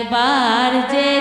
একবার যেতে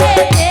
yeah, yeah.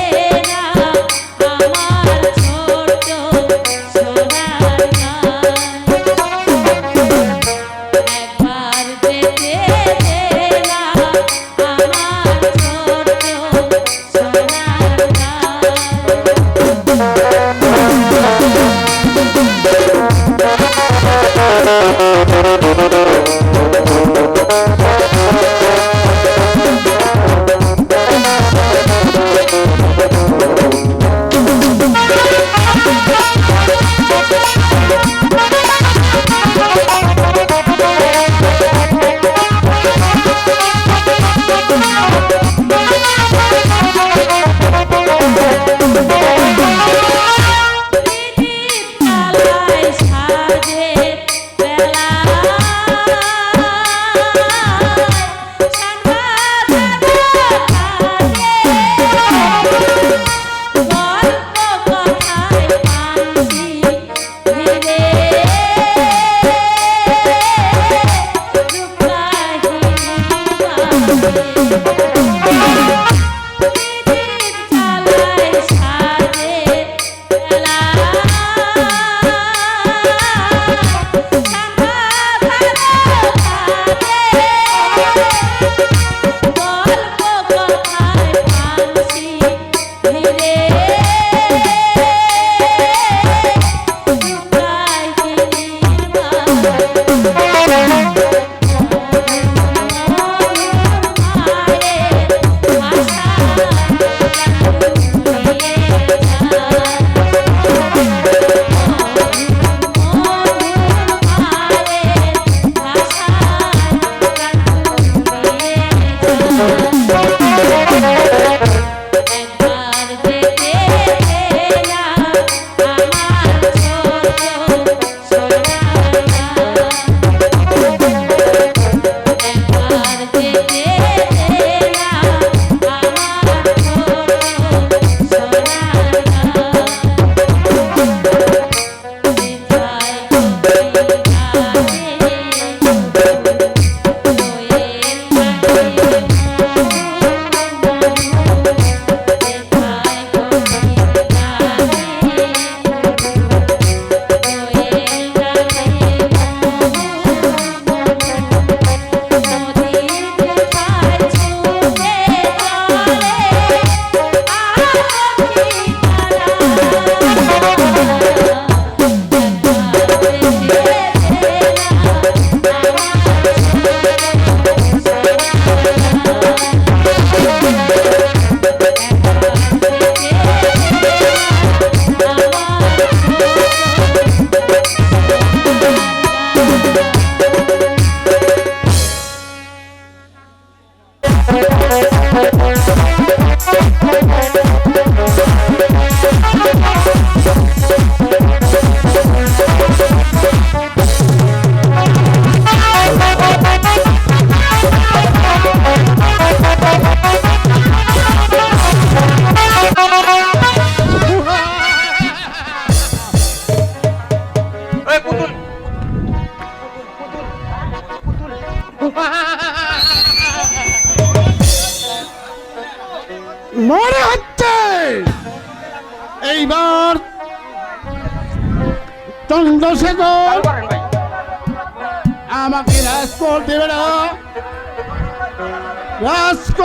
again.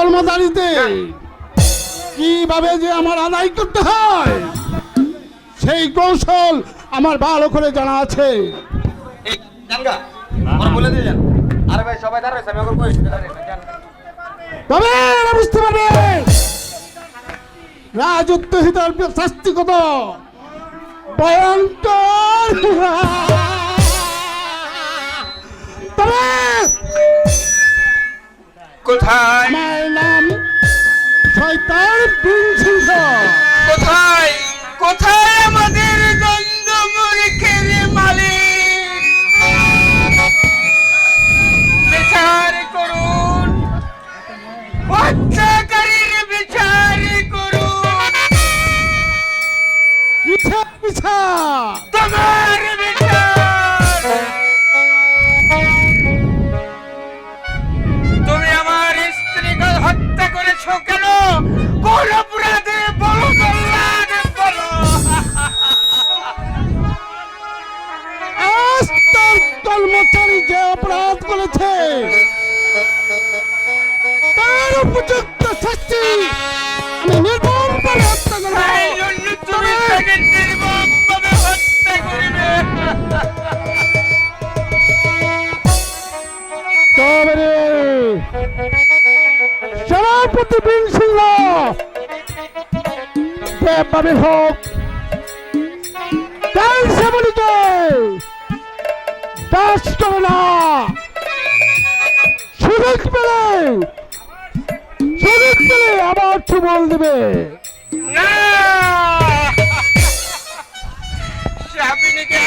রাজকর্মচারীতে কীভাবে যে আমার আদায় করতে হয় সেই কৌশল আমার ভালো করে জানা আছে। বুঝতে পারবে। রাজত্ব হিতার শাস্তি কত ভয়ঙ্কর। তবে কোথায়? আমার নাম শয়তান বিনসিংহ। কোথায়? কোথায় আমাদের গন্ধমূর্খের মালিক? বিচার করুন। হত্যাকারীর বিচার করুন। পিছা পিছা তোমার কেন? কোন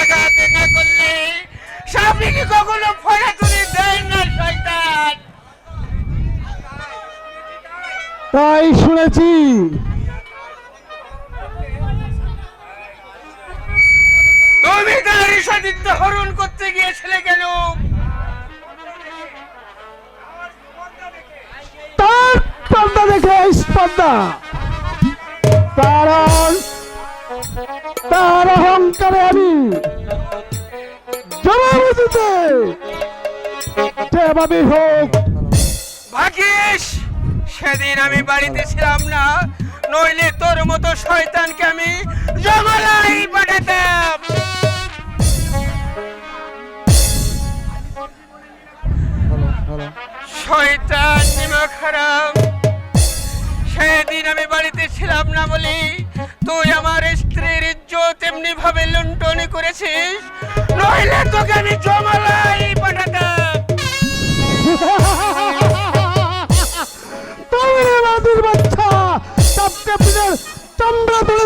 আঘাত না করলে সাপিনী কখনো ফোড়া তুলে দেয় না শয়তান। তাই শুনেছি। তুমি তার সতীর্থ হরণ করতে গিয়েছিলে কেন? দেখে স্পর্ধা। কারণ তার অহংকারে আমি দিতে যেভাবে হোক ভাগিস সেদিন আমি বাড়িতে ছিলাম না, নইলে তোর মতো শয়তানকে আমি জঙ্গলাই পাঠাতাম। শয়তান নিমক হারাম সেদিন আমি বাড়িতে ছিলাম না বলি তুই আমার স্ত্রীর ইজ্জত এমনি ভাবে লুণ্ঠনি করেছিস? নইলে তোকে আমি জমালাই পাঠাতাম। তুমি রে মাদুর বাচ্চা চাপতে পিনের চামড়া তুলে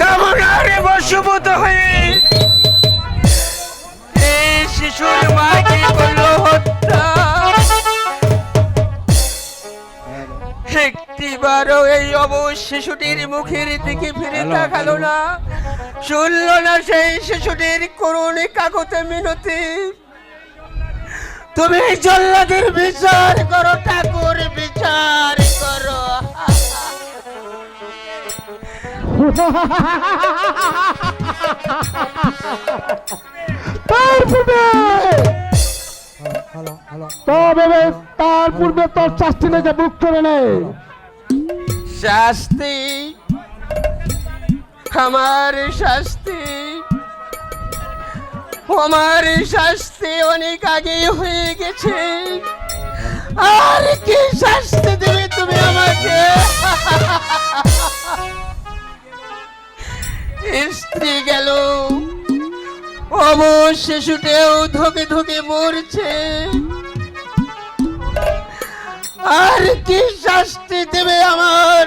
কামনারে বশভূত হয়ে এই শিশুর মাকে করল হত্যা। একটিবারও এই অবশ শিশুটির মুখের দিকে ফিরে তাকালো না। শুনল না সেই শিশুটির করুণ কাকতে মিনতি। তুমি জল্লাদের বিচার করো ঠাকুর বিচার তার পূর্বে! তবে তার পূর্বে তোর শাস্তি থেকে বুক করে নে শাস্তি? আমার শাস্তি? আমার শাস্তি অনেক আগে হয়ে গেছে। আর কি শাস্তি দেবে তুমি আমাকে? স্ত্রী গেল। অবশ শিশুটেও ধকে ধকে মরছে। আর কি শাস্তি দেবে আমার?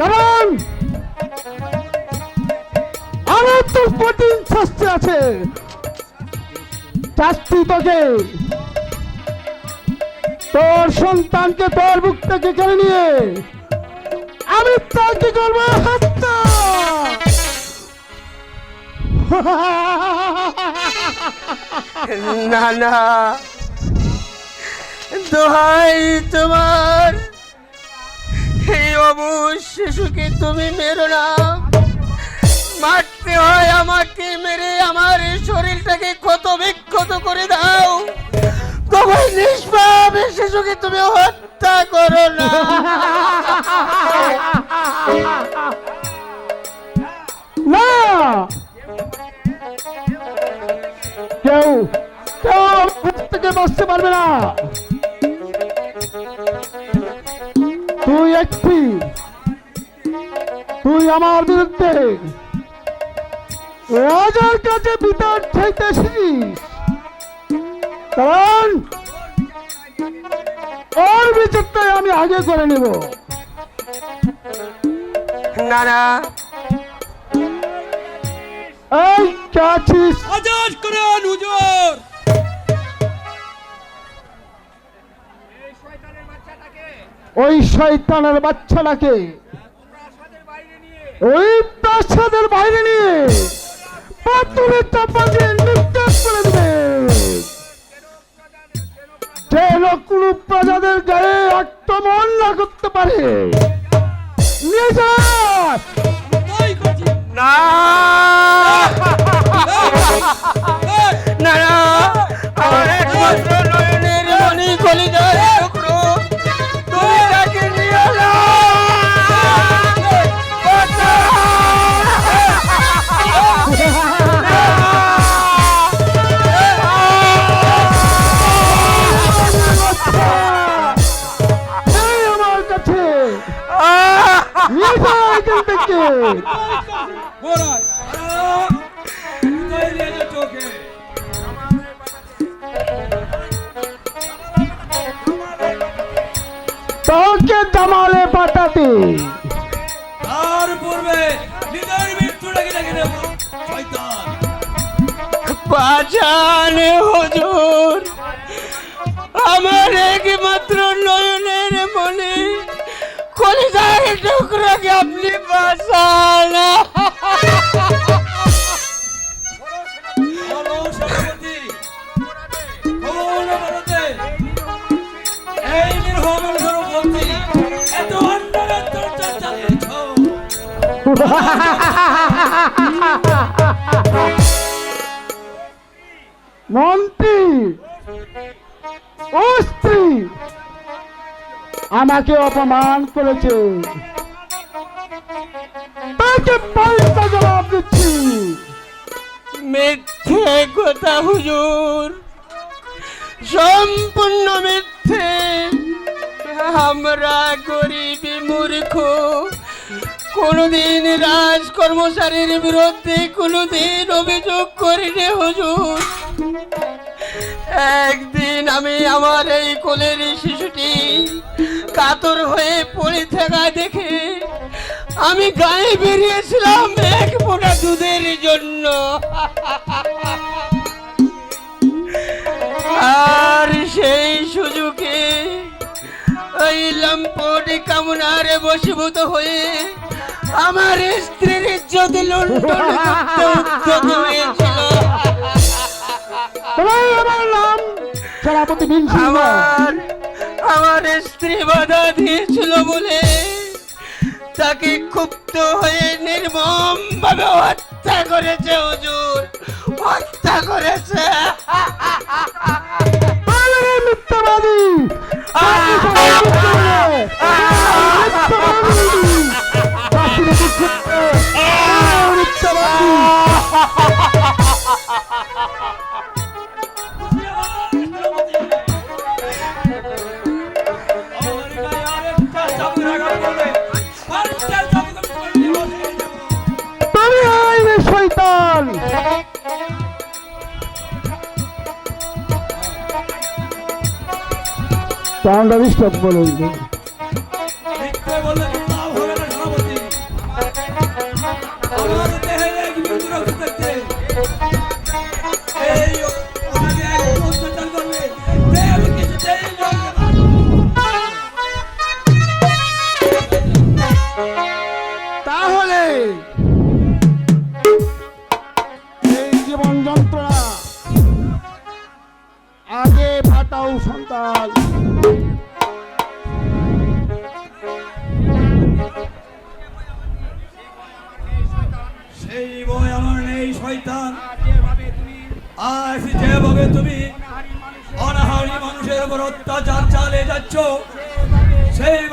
কারণ আমার তো কঠিন শাস্তি আছে। শাস্তি তোকে। তোর সন্তানকে তোর বুক থেকে কেড়ে নিয়ে আমি তাকে করব না না। দোহাই তোমার। এই অবুজ শিশুকে তুমি মেরো না। মারতে হয় আমাকে, মেরে আমার শরীরটাকে ক্ষত বিক্ষত করে দাও। তবে নিষ্পাপ শিশুকে তুমি হত্যা করো না। না। কেউ কেউ থেকে বাঁচতে পারবে না। তুই একটি, তুই আমার বিরুদ্ধে রাজার কাছে বিচার চাইতে কারণ ওর বিচারটাই আমি আগে করে নেব। না না। এই কে আছিস? আজাদ করেন হুজুর। ওই শয়তানের বাচ্চাটাকে। ওই প্রাসাদের বাইরে নিয়ে। পাথরে চাপা দিয়ে জামালে পাঠাতে তার পূর্বে নিজের মৃত্যুটাকে ডেকে নেব শয়তান। বাঁচান হুজুর আমার একমাত্র নয়নের মনে কলিজার টুকরাকে আপনি বাঁচান। মন্ত্রী, ও স্ত্রী, আমাকে অপমান করেছে। তাকে জবাব দিচ্ছি। মিথ্যে কথা, হুজুর। সম্পূর্ণ মিথ্যে। আমরা গরিবী মূর্খ। কোনোদিন রাজ কর্মচারীর বিরুদ্ধে কোনোদিন অভিযোগ করিনি, হুজুর। একদিন আমি আমার এই কোলের শিশুটি কাতর হয়ে পড়ে থাকা দেখে আমি গায়ে বেরিয়েছিলাম এক ফোঁটা দুধের জন্য। আর সেই সুযোগে ওই লম্পট কামনারে বসীভূত হয়ে আমার স্ত্রীর ইজ্জত লন্ডন উদ্যত হয়েছিল। আমার নাম সেনাপতি বিন আমার আমার স্ত্রী বাধা দিয়েছিল বলে তাকে ক্ষুব্ধ হয়ে নির্মম ভাবে হত্যা করেছে হুজুর। হত্যা করেছে। तांडवी स्टप बोलेंगे।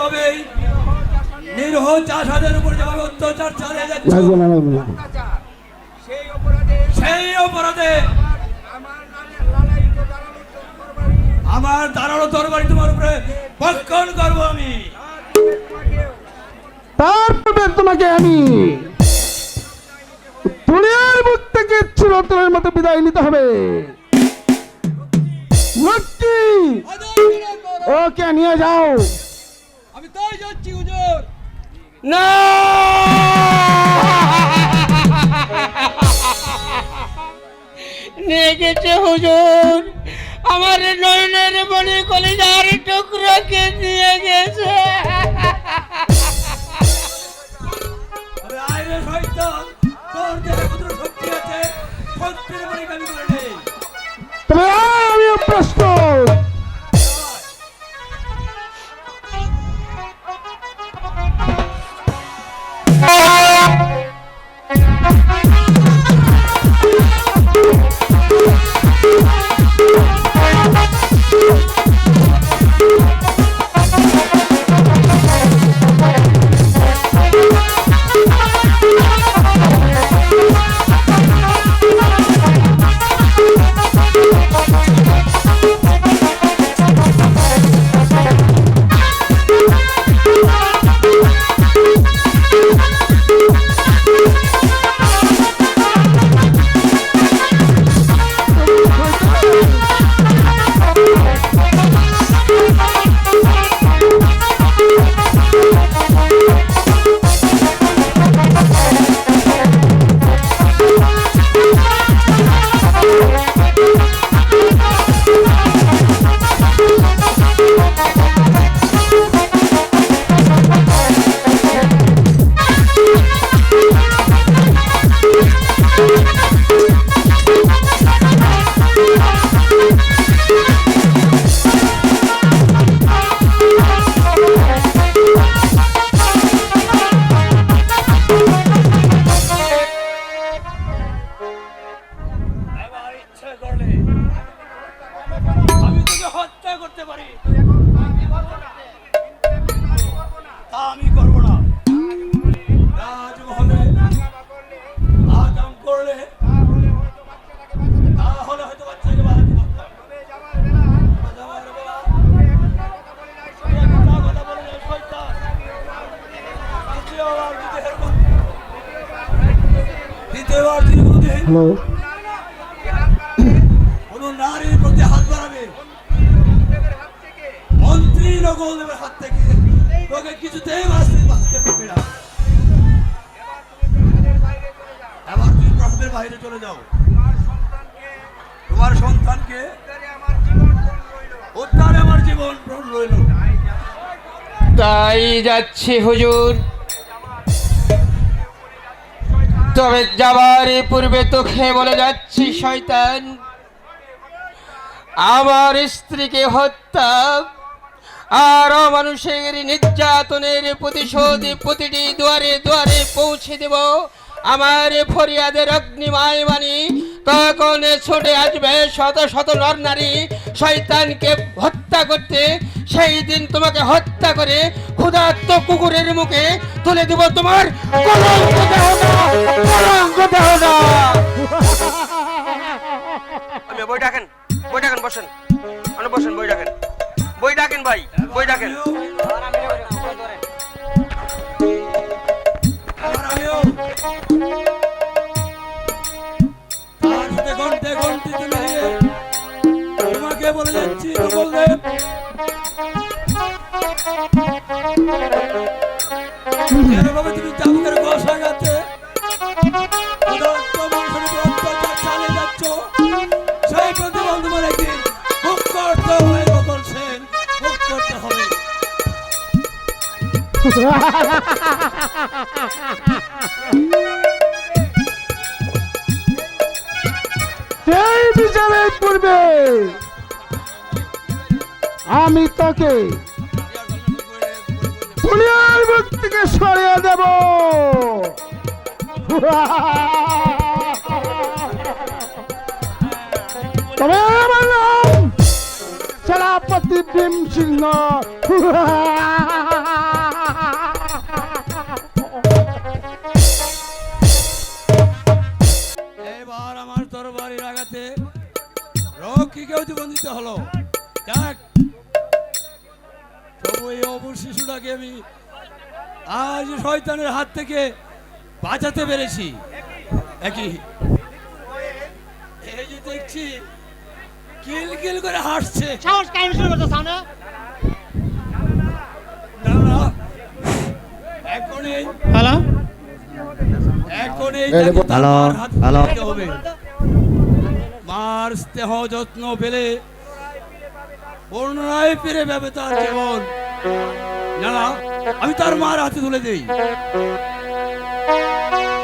সেইভাবেই নিরহ চাষাদের উপর যেভাবে অত্যাচার চালিয়ে যাচ্ছ সেই অপরাধে আমার দাঁড়ানো তরবারি তোমার উপরে ভক্ষণ করব আমি। তারপরে তোমাকে আমি দুনিয়ার মুখ থেকে চিরতরের মতো বিদায় নিতে হবে। মুক্তি ওকে নিয়ে যাও। আমি তাই যাচ্ছি হুজুর। না! নিয়ে গেছে হুজুর। আমার নয়নের মনে কলিজার টুকরোকে নিয়ে গেছে। আরে আয় রে শয়তান। যাচ্ছি হুজুর। তবে যাবার পূর্বে তোকে বলে যাচ্ছি, শয়তান। আমার স্ত্রীকে হত্যা আর মানুষের নির্যাতনের প্রতিশোধ প্রতিটি দুয়ারে দুয়ারে পৌঁছে দেব। আমার ফরিয়াদের অগ্নিমায় বাণী তখন ছুটে আসবে শত শত নর নারী শয়তানকে হত্যা করতে। সেই দিন তোমাকে হত্যা করে ক্ষুধার্ত কুকুরের মুখে তুলে দেব তোমার বই ডাকেন বই ডাকেন, বসেন। বসেন, বই ডাকেন। বই ডাকেন ভাই, বই ডাকেন। ঘন্টে ঘন্টিতে মিলিয়ে তোমাকে বলে যাচ্ছি বলদেব যেভাবে তুমি চাবুকের গসা গাছে চালিয়ে যাচ্ছ। সেই প্রতিবল তোমার একদিন পূর্বে আমি তাকে দুনিয়ার থেকে সরিয়ে দেব। তবে আমার নাম সেনাপতি ভীম সিংহ শয়তানের হাত থেকে বাঁচাতে পেরেছি। একই। এই যে দেখছি কিল কিল করে হাসছে। সাহস কাহিনী শুরু করতে চাও না না, না, হ্যালো। এখন এই এই হ্যালো, হাত হ্যালো। হবে। মার স্নেহ যত্ন পেলে পুনরায় ফিরে পাবে তার জীবন। না, আমি তার মার হাতে তুলে দেই।